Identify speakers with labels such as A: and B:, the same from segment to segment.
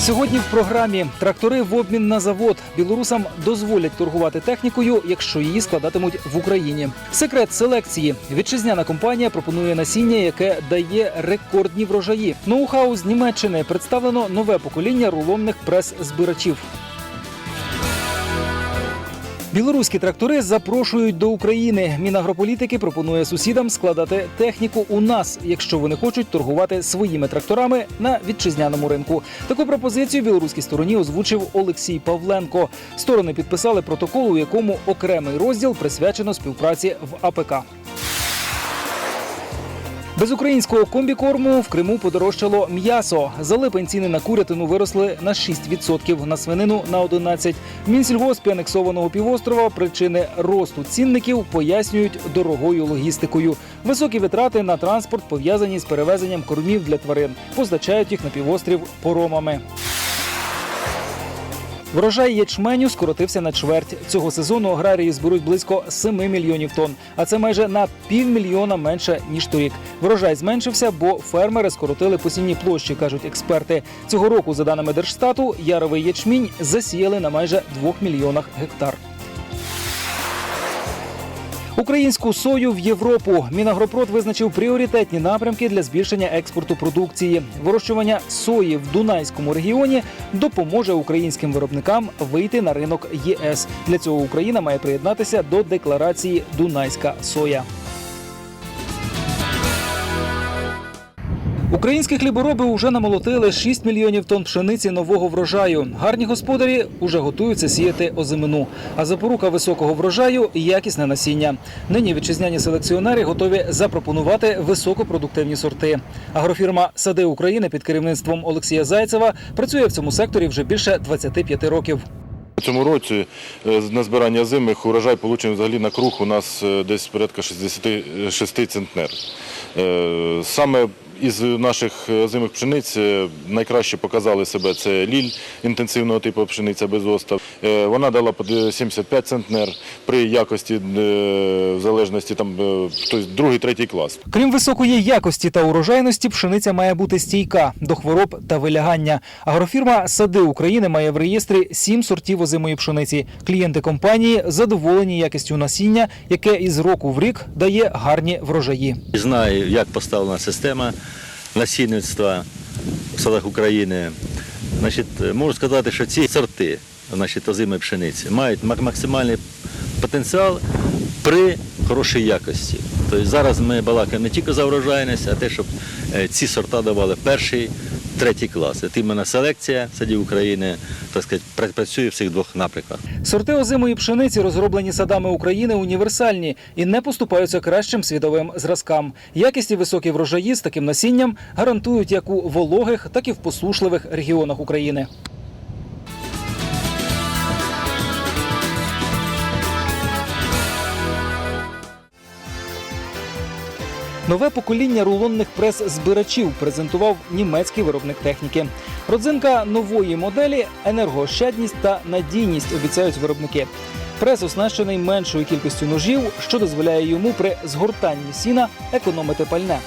A: Сьогодні в програмі трактори в обмін на завод білорусам дозволять торгувати технікою, якщо її складатимуть в Україні. Секрет селекції вітчизняна компанія пропонує насіння, яке дає рекордні врожаї. Ноу-хау з Німеччини представлено нове покоління рулонних прес-збирачів. Білоруські трактори запрошують до України. Мінагрополітики пропонує сусідам складати техніку у нас, якщо вони хочуть торгувати своїми тракторами на вітчизняному ринку. Таку пропозицію білоруській стороні озвучив Олексій Павленко. Сторони підписали протокол, у якому окремий розділ присвячено співпраці в АПК. Без українського комбікорму в Криму подорожчало м'ясо. За липень ціни на курятину виросли на 6%, на свинину на 11%. В анексованого півострова причини росту цінників пояснюють дорогою логістикою. Високі витрати на транспорт пов'язані з перевезенням кормів для тварин. Позначають їх на півострів поромами. Врожай ячменю скоротився на чверть. Цього сезону аграрії зберуть близько 7 мільйонів тонн, а це майже на півмільйона менше ніж торік. Врожай зменшився, бо фермери скоротили посівні площі, кажуть експерти. Цього року, за даними Держстату, яровий ячмінь засіяли на майже 2 мільйонах гектар. Українську сою в Європу Мінагропрод визначив пріоритетні напрямки для збільшення експорту продукції. Вирощування сої в Дунайському регіоні допоможе українським виробникам вийти на ринок ЄС. Для цього Україна має приєднатися до декларації Дунайська соя. Українські хлібороби вже намолотили 6 мільйонів тонн пшениці нового врожаю. Гарні господарі вже готуються сіяти озимину. А запорука високого врожаю якісне насіння. Нині вітчизняні селекціонери готові запропонувати високопродуктивні сорти. Агрофірма Сади України під керівництвом Олексія Зайцева працює в цьому секторі вже більше 25 років.
B: У цьому році е, на збирання зимих урожай получений взагалі на круг у нас е, десь порядка 66 центнер. Е, Саме із наших озимих пшениць е, найкраще показали себе це ліль інтенсивного типу пшениця без остав. Е, Вона дала по 75 центнер при якості е, в залежності там е, тобто другий, третій клас.
A: Крім високої якості та урожайності, пшениця має бути стійка до хвороб та вилягання. Агрофірма Сади України має в реєстрі сім сортів озимої пшениці. Клієнти компанії задоволені якістю насіння, яке із року в рік дає гарні врожаї.
C: Знаю, як поставлена система насінництва в селах України. Значить, можу сказати, що ці сорти значить, озимої пшениці мають максимальний потенціал при хорошій якості. Тобто зараз ми балакаємо не тільки за врожайність, а те, щоб е, ці сорта давали перший, третій клас. Це іменно селекція садів України так сказати, пра- працює в цих двох напрямках.
A: Сорти озимої пшениці, розроблені садами України, універсальні і не поступаються кращим світовим зразкам. Якісні високі врожаї з таким насінням гарантують як у вологих, так і в посушливих регіонах України. Нове покоління рулонних прес-збирачів презентував німецький виробник техніки. Родзинка нової моделі енергоощадність та надійність обіцяють виробники. Прес оснащений меншою кількістю ножів, що дозволяє йому при згортанні сіна економити пальне.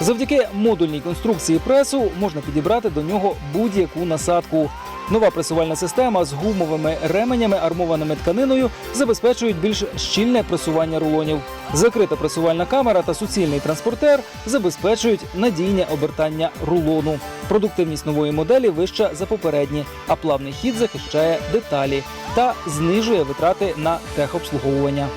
A: Завдяки модульній конструкції пресу можна підібрати до нього будь-яку насадку. Нова пресувальна система з гумовими ременями, армованими тканиною забезпечують більш щільне пресування рулонів. Закрита пресувальна камера та суцільний транспортер забезпечують надійне обертання рулону. Продуктивність нової моделі вища за попередні, а плавний хід захищає деталі та знижує витрати на техобслуговування.